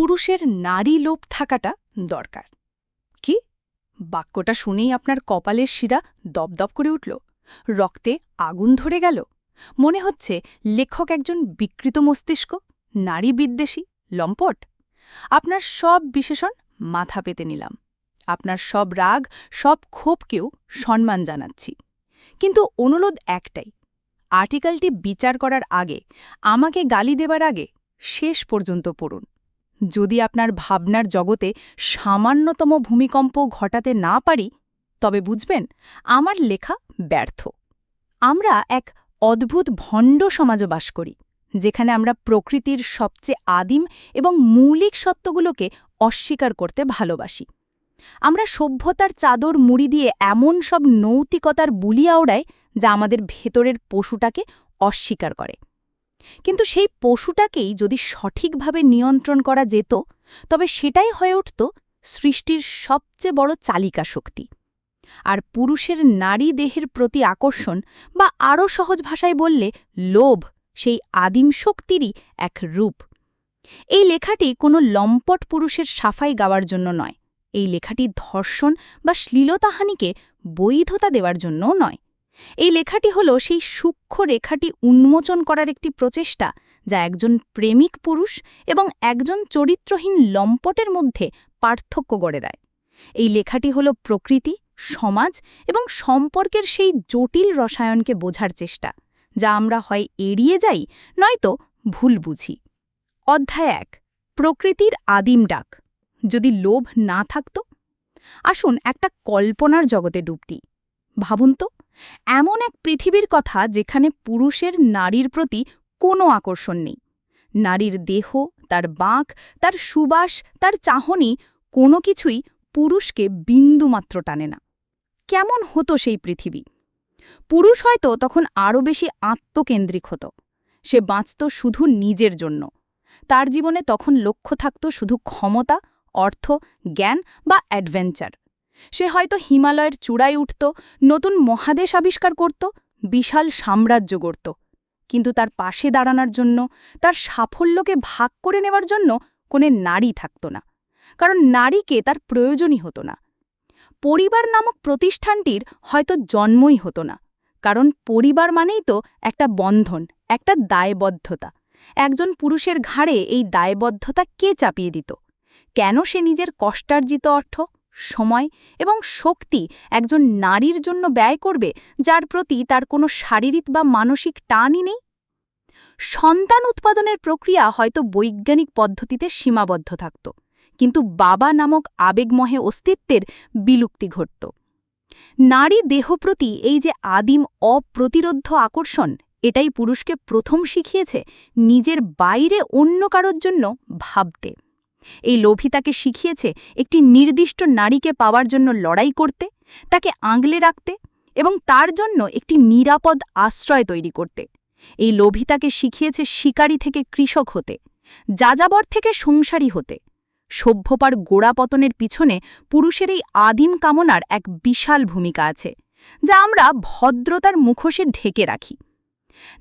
পুরুষের নারী লোভ থাকাটা দরকার। কি? বাক্যটা শুনেই আপনার কপালের শিরা দপদপ করে উঠল। রক্তে আগুন ধরে গেল। মনে হচ্ছে লেখক একজন বিকৃত মস্তিষ্ক, নারী বিদ্বেষী, লম্পট। আপনার সব বিশেষণ মাথা পেতে নিলাম। আপনার সব রাগ, সব ক্ষোভকেও সম্মান জানাচ্ছি। কিন্তু অনুরোধ একটাই, আর্টিকেলটি বিচার করার আগে, আমাকে গালি দেবার আগে, শেষ পর্যন্ত পড়ুন। যদি আপনার ভাবনার জগতে সামান্যতম ভূমিকম্প ঘটাতে না পারি, তবে বুঝবেন, আমার লেখা ব্যর্থ। আমরা এক অদ্ভুত ভণ্ড সমাজে বাস করি, যেখানে আমরা প্রকৃতির সবচেয়ে আদিম এবং মৌলিক সত্যগুলোকে অস্বীকার করতে ভালোবাসি। আমরা সভ্যতার চাদর মুড়ি দিয়ে এমন সব নৈতিকতার বুলি আওড়াই যা আমাদের ভেতরের পশুটাকে অস্বীকার করে। কিন্তু সেই পশুটাকেই যদি সঠিকভাবে নিয়ন্ত্রণ করা যেত, তবে সেটাই হয়ে উঠত সৃষ্টির সবচেয়ে বড় চালিকা শক্তি। আর পুরুষের নারী দেহের প্রতি আকর্ষণ বা আরও সহজ ভাষায় বললে লোভ সেই আদিম শক্তিরই এক রূপ। এই লেখাটি কোনো লম্পট পুরুষের সাফাই গাওয়ার জন্য নয়, এই লেখাটি ধর্ষণ বা শ্লীলতাহানিকে বৈধতা দেওয়ার জন্যও নয়। এই লেখাটি হল সেই সূক্ষ্ম রেখাটি উন্মোচন করার একটি প্রচেষ্টা, যা একজন প্রেমিক পুরুষ এবং একজন চরিত্রহীন লম্পটের মধ্যে পার্থক্য গড়ে দেয়। এই লেখাটি হল প্রকৃতি, সমাজ এবং সম্পর্কের সেই জটিল রসায়নকে বোঝার চেষ্টা, যা আমরা হয় এড়িয়ে যাই, নয়তো ভুল বুঝি। অধ্যায় এক, প্রকৃতির আদিম ডাক, যদি লোভ না থাকত? আসুন একটা কল্পনার জগতে ডুব দিই। ভাবুন তো। এমন এক পৃথিবীর কথা যেখানে পুরুষের নারীর প্রতি কোনো আকর্ষণ নেই। নারীর দেহ, তার বাঁক, তার সুবাস, তার চাহনি কোনো কিছুই পুরুষকে বিন্দুমাত্র টানে না। কেমন হতো সেই পৃথিবী? পুরুষ হয়তো তখন আরও বেশি আত্মকেন্দ্রিক হতো। সে বাঁচত শুধু নিজের জন্য। তার জীবনে তখন লক্ষ্য থাকত শুধু ক্ষমতা, অর্থ, জ্ঞান বা অ্যাডভেঞ্চার। সে হয়তো হিমালয়ের চূড়ায় উঠত, নতুন মহাদেশ আবিষ্কার করত, বিশাল সাম্রাজ্য গড়ত। কিন্তু তার পাশে দাঁড়ানোর জন্য, তার সাফল্যকে ভাগ করে নেওয়ার জন্য কোনো নারী থাকত না। কারণ নারীকে তার প্রয়োজনই হতো না। পরিবার নামক প্রতিষ্ঠানটির হয়তো জন্মই হতো না। কারণ পরিবার মানেই তো একটা বন্ধন, একটা দায়বদ্ধতা। একজন পুরুষের ঘাড়ে এই দায়বদ্ধতা কে চাপিয়ে দিত? কেন সে নিজের কষ্টার্জিত অর্থ সময় এবং শক্তি একজন নারীর জন্য ব্যয় করবে, যার প্রতি তার কোনো শারীরিক বা মানসিক টানই নেই। সন্তান উৎপাদনের প্রক্রিয়া হয়তো বৈজ্ঞানিক পদ্ধতিতে সীমাবদ্ধ থাকত, কিন্তু বাবা নামক আবেগমহে অস্তিত্বের বিলুপ্তি ঘটত। নারী দেহ প্রতি এই যে আদিম অপ্রতিরোধ্য আকর্ষণ, এটাই পুরুষকে প্রথম শিখিয়েছে নিজের বাইরে অন্য কারোর জন্য ভাবতে। এই লোভী তাকে শিখিয়েছে একটি নির্দিষ্ট নারীকে পাওয়ার জন্য লড়াই করতে, তাকে আংলে রাখতে এবং তার জন্য একটি নিরাপদ আশ্রয় তৈরি করতে। এই লোভী তাকে শিখিয়েছে শিকারী থেকে কৃষক হতে, যাযাবর থেকে সংসারী হতে। সভ্যপার গোড়াপতনের পিছনে পুরুষের এই আদিম কামনার এক বিশাল ভূমিকা আছে, যা আমরা ভদ্রতার মুখোশে ঢেকে রাখি।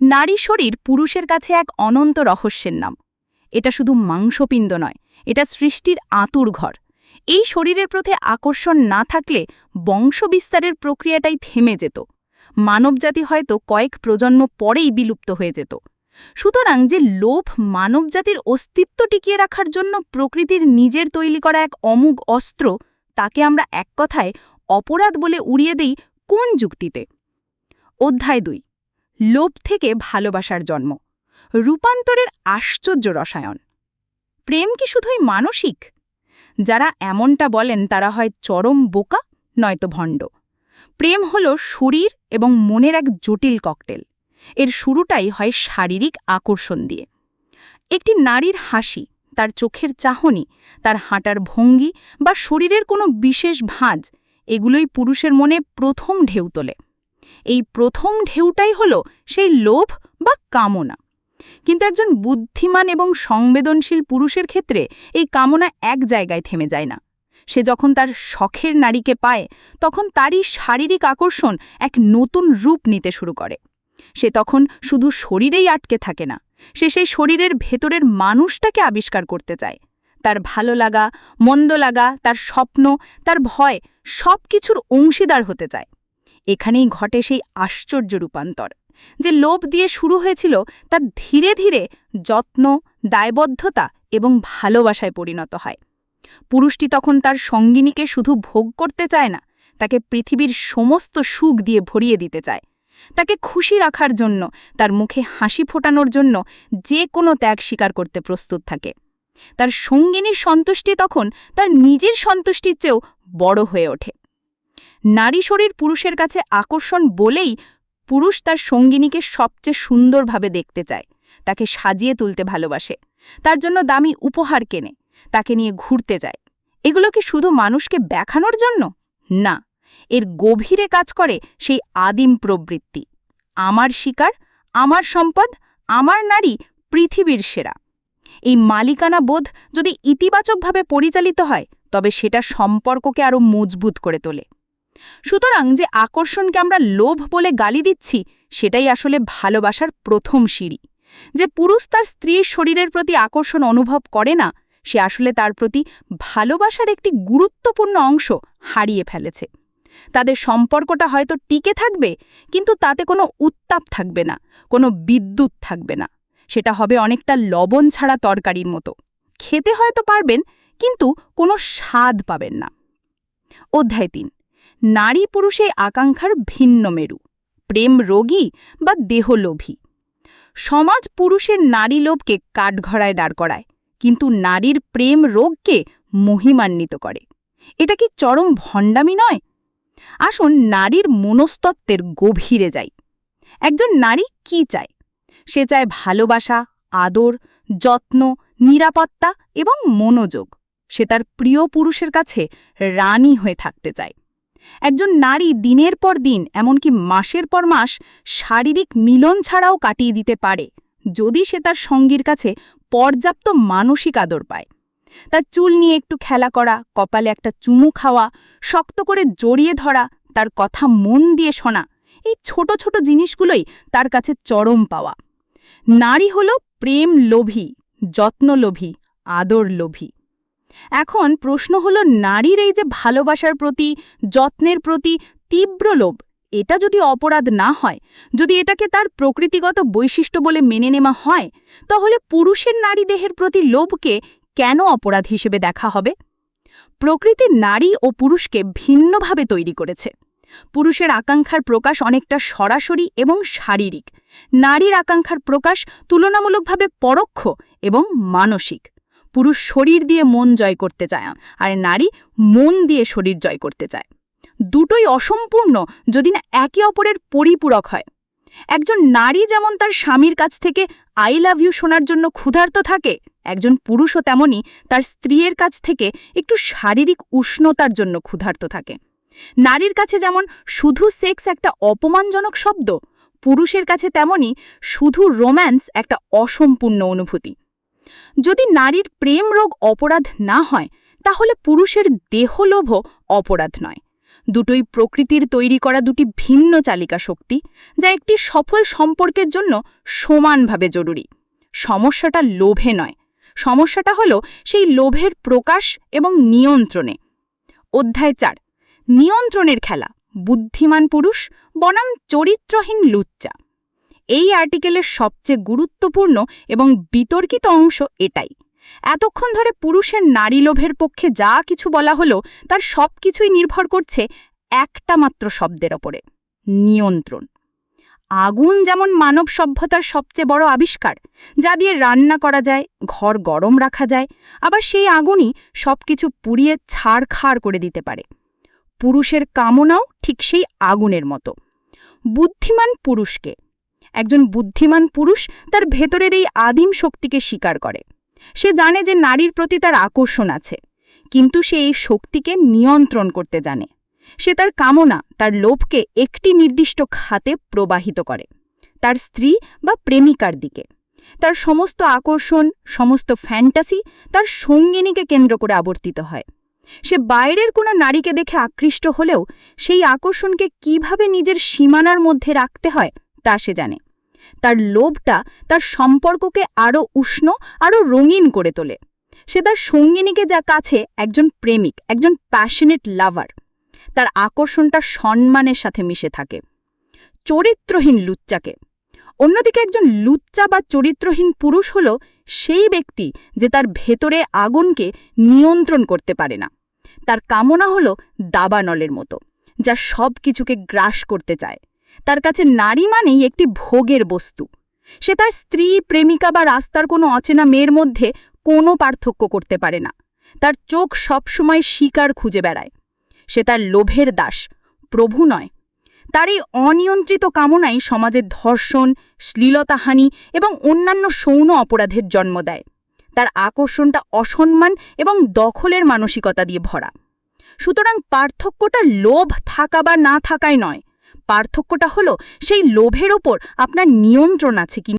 নারী শরীর পুরুষের কাছে এক অনন্ত রহস্যের নাম। এটা শুধু মাংসপিণ্ড নয় এটা সৃষ্টির আতুর ঘর। এই শরীরের প্রতি আকর্ষণ না থাকলে বংশবিস্তারের প্রক্রিয়াটাই থেমে যেত। মানবজাতি হয়তো কয়েক প্রজন্ম পরেই বিলুপ্ত হয়ে যেত। সুতরাং যে লোভ মানবজাতির অস্তিত্ব টিকিয়ে রাখার জন্য প্রকৃতির নিজের তৈরি করা এক অমুগ অস্ত্র, তাকে আমরা এক কথায় অপরাধ বলে উড়িয়ে দেই কোন যুক্তিতে? অধ্যায় দুই। লোভ থেকে ভালোবাসার জন্ম। রূপান্তরের আশ্চর্য রসায়ন। প্রেম কি শুধুই মানসিক? যারা এমনটা বলেন, তারা হয় চরম বোকা, নয়তো ভণ্ড। প্রেম হল শরীর এবং মনের এক জটিল ককটেল। এর শুরুটাই হয় শারীরিক আকর্ষণ দিয়ে। একটি নারীর হাসি, তার চোখের চাহনি, তার হাঁটার ভঙ্গি বা শরীরের কোনো বিশেষ ভাঁজ, এগুলোই পুরুষের মনে প্রথম ঢেউ তোলে। এই প্রথম ঢেউটাই হল সেই লোভ বা কামনা। কিন্তু একজন বুদ্ধিমান এবং সংবেদনশীল পুরুষের ক্ষেত্রে এই কামনা এক জায়গায় থেমে যায় না। সে যখন তার শখের নারীকে পায়, তখন তারই শারীরিক আকর্ষণ এক নতুন রূপ নিতে শুরু করে। সে তখন শুধু শরীরেই আটকে থাকে না, সে সেই শরীরের ভেতরের মানুষটাকে আবিষ্কার করতে চায়। তার ভালো লাগা, মন্দ লাগা, তার স্বপ্ন, তার ভয় সব কিছুর অংশীদার হতে চায়। এখানেই ঘটে সেই আশ্চর্য রূপান্তর। যে লোভ দিয়ে শুরু হয়েছিল তা ধীরে ধীরে যত্ন, দায়বদ্ধতা এবং ভালোবাসায় পরিণত হয়। পুরুষটি তখন তার সঙ্গিনীকে শুধু ভোগ করতে চায় না, তাকে পৃথিবীর সমস্ত সুখ দিয়ে ভরিয়ে দিতে চায়। তাকে খুশি রাখার জন্য, তার মুখে হাসি ফোটানোর জন্য যে কোনো ত্যাগ স্বীকার করতে প্রস্তুত থাকে। তার সঙ্গিনীর সন্তুষ্টি তখন তার নিজের সন্তুষ্টির চেয়েও বড় হয়ে ওঠে। নারী শরীর পুরুষের কাছে আকর্ষণ বলেই পুরুষ তার সঙ্গিনীকে সবচেয়ে সুন্দরভাবে দেখতে চায়। তাকে সাজিয়ে তুলতে ভালোবাসে। তার জন্য দামি উপহার কেনে। তাকে নিয়ে ঘুরতে যায়। এগুলো কি শুধু মানুষকে দেখানোর জন্য? না। এর গভীরে কাজ করে সেই আদিম প্রবৃত্তি। আমার শিকার, আমার সম্পদ, আমার নারী, পৃথিবীর সেরা। এই মালিকানা বোধ যদি ইতিবাচকভাবে পরিচালিত হয়, তবে সেটা সম্পর্ককে আরও মজবুত করে তোলে। সুতরাং যে আকর্ষণকে আমরা লোভ বলে গালি দিচ্ছি, সেটাই আসলে ভালোবাসার প্রথম সিঁড়ি। যে পুরুষ তার স্ত্রীর শরীরের প্রতি আকর্ষণ অনুভব করে না, সে আসলে তার প্রতি ভালোবাসার একটি গুরুত্বপূর্ণ অংশ হারিয়ে ফেলেছে। তাদের সম্পর্কটা হয়তো টিকে থাকবে, কিন্তু তাতে কোনো উত্তাপ থাকবে না, কোনো বিদ্যুৎ থাকবে না। সেটা হবে অনেকটা লবণ ছাড়া তরকারির মতো। খেতে হয়তো পারবেন, কিন্তু কোনো স্বাদ পাবেন না। অধ্যায় তিন। নারী পুরুষে আকাঙ্ক্ষার ভিন্ন মেরু, প্রেম রোগী বা দেহলোভী। সমাজ পুরুষের নারী লোভকে কাঠঘড়ায় দাঁড় করায়, কিন্তু নারীর প্রেম রোগকে মহিমান্বিত করে। এটা কি চরম ভণ্ডামি নয়? আসুন নারীর মনস্তত্ত্বের গভীরে যাই। একজন নারী কি চায়? সে চায় ভালোবাসা, আদর, যত্ন, নিরাপত্তা এবং মনোযোগ। সে তার প্রিয় পুরুষের কাছে রানী হয়ে থাকতে চায়। একজন নারী দিনের পর দিন, এমনকি মাসের পর মাস, শারীরিক মিলন ছাড়াও কাটিয়ে দিতে পারে, যদি সে তার সঙ্গীর কাছে পর্যাপ্ত মানসিক আদর পায়। তার চুল নিয়ে একটু খেলা করা, কপালে একটা চুমু খাওয়া, শক্ত করে জড়িয়ে ধরা, তার কথা মন দিয়ে শোনা, এই ছোট ছোট জিনিসগুলোই তার কাছে চরম পাওয়া। নারী হল প্রেম লোভী যত্নলোভী আদর লোভী। এখন প্রশ্ন হল, নারীর এই যে ভালোবাসার প্রতি, যত্নের প্রতি তীব্র লোভ, এটা যদি অপরাধ না হয়, যদি এটাকে তার প্রকৃতিগত বৈশিষ্ট্য বলে মেনে নেওয়া হয়, তাহলে পুরুষের নারী দেহের প্রতি লোভকে কেন অপরাধ হিসেবে দেখা হবে? প্রকৃতি নারী ও পুরুষকে ভিন্নভাবে তৈরি করেছে। পুরুষের আকাঙ্ক্ষার প্রকাশ অনেকটা সরাসরি এবং শারীরিক। নারীর আকাঙ্ক্ষার প্রকাশ তুলনামূলকভাবে পরোক্ষ এবং মানসিক। পুরুষ শরীর দিয়ে মন জয় করতে চায়, আর নারী মন দিয়ে শরীর জয় করতে চায়। দুটোই অসম্পূর্ণ যদি না একে অপরের পরিপূরক হয়। একজন নারী যেমন তার স্বামীর কাছ থেকে আই লাভ ইউ শোনার জন্য ক্ষুধার্ত থাকে, একজন পুরুষও তেমনই তার স্ত্রীর কাছ থেকে একটু শারীরিক উষ্ণতার জন্য ক্ষুধার্ত থাকে। নারীর কাছে যেমন শুধু সেক্স একটা অপমানজনক শব্দ, পুরুষের কাছে তেমনই শুধু রোম্যান্স একটা অসম্পূর্ণ অনুভূতি। যদি নারীর প্রেম রোগ অপরাধ না হয়, তাহলে পুরুষের দেহলোভও অপরাধ নয়। দুটোই প্রকৃতির তৈরি করা দুটি ভিন্ন চালিকা শক্তি, যা একটি সফল সম্পর্কের জন্য সমানভাবে জরুরি। সমস্যাটা লোভে নয়। সমস্যাটা হল সেই লোভের প্রকাশ এবং নিয়ন্ত্রণে। অধ্যায় চার, নিয়ন্ত্রণের খেলা, বুদ্ধিমান পুরুষ, বনাম চরিত্রহীন লুচ্চা। এই আর্টিকেলের সবচেয়ে গুরুত্বপূর্ণ এবং বিতর্কিত অংশ এটাই। এতক্ষণ ধরে পুরুষের নারী লোভের পক্ষে যা কিছু বলা হলো, তার সব কিছুই নির্ভর করছে একটা মাত্র শব্দের ওপরে, নিয়ন্ত্রণ। আগুন যেমন মানব সভ্যতার সবচেয়ে বড় আবিষ্কার, যা দিয়ে রান্না করা যায়, ঘর গরম রাখা যায়, আবার সেই আগুনই সব কিছু পুড়িয়ে ছাড়খাড় করে দিতে পারে। পুরুষের কামনাও ঠিক সেই আগুনের মতো। বুদ্ধিমান পুরুষকে একজন বুদ্ধিমান পুরুষ তার ভেতরের এই আদিম শক্তিকে স্বীকার করে। সে জানে যে নারীর প্রতি তার আকর্ষণ আছে, কিন্তু সে এই শক্তিকে নিয়ন্ত্রণ করতে জানে। সে তার কামনা, তার লোভকে একটি নির্দিষ্ট খাতে প্রবাহিত করে, তার স্ত্রী বা প্রেমিকার দিকে। তার সমস্ত আকর্ষণ, সমস্ত ফ্যান্টাসি তার সঙ্গিনীকে কেন্দ্র করে আবর্তিত হয়। সে বাইরের কোনো নারীকে দেখে আকৃষ্ট হলেও সেই আকর্ষণকে কীভাবে নিজের সীমানার মধ্যে রাখতে হয় তা সে জানে। তার লোভটা তার সম্পর্ককে আরও উষ্ণ আরও রঙিন করে তোলে। সে তার সঙ্গিনীকে যা কাছে একজন প্রেমিক, একজন প্যাশনেট লাভার তার আকর্ষণটা সম্মানের সাথে মিশে থাকে। চরিত্রহীন লুচ্চাকে। অন্যদিকে একজন লুচ্চা বা চরিত্রহীন পুরুষ হল সেই ব্যক্তি যে তার ভেতরে আগুনকে নিয়ন্ত্রণ করতে পারে না। তার কামনা হল দাবানলের মতো, যা সব কিছুকে গ্রাস করতে চায়। তার কাছে নারী মানেই একটি ভোগের বস্তু। সে তার স্ত্রী, প্রেমিকা বা রাস্তার কোনো অচেনা মেয়ের মধ্যে কোনো পার্থক্য করতে পারে না। তার চোখ সবসময় শিকার খুঁজে বেড়ায়। সে তার লোভের দাস, প্রভু নয়। তার এই অনিয়ন্ত্রিত কামনাই সমাজে ধর্ষণ, শ্লীলতাহানি এবং অন্যান্য সৌন অপরাধের জন্ম দেয়। তার আকর্ষণটা অসম্মান এবং দখলের মানসিকতা দিয়ে ভরা। সুতরাং পার্থক্যটা লোভ থাকা বা না থাকায় নয় পার্থক্যটা হলো সেই লোভের ওপর আপনার নিয়ন্ত্রণ আছে কি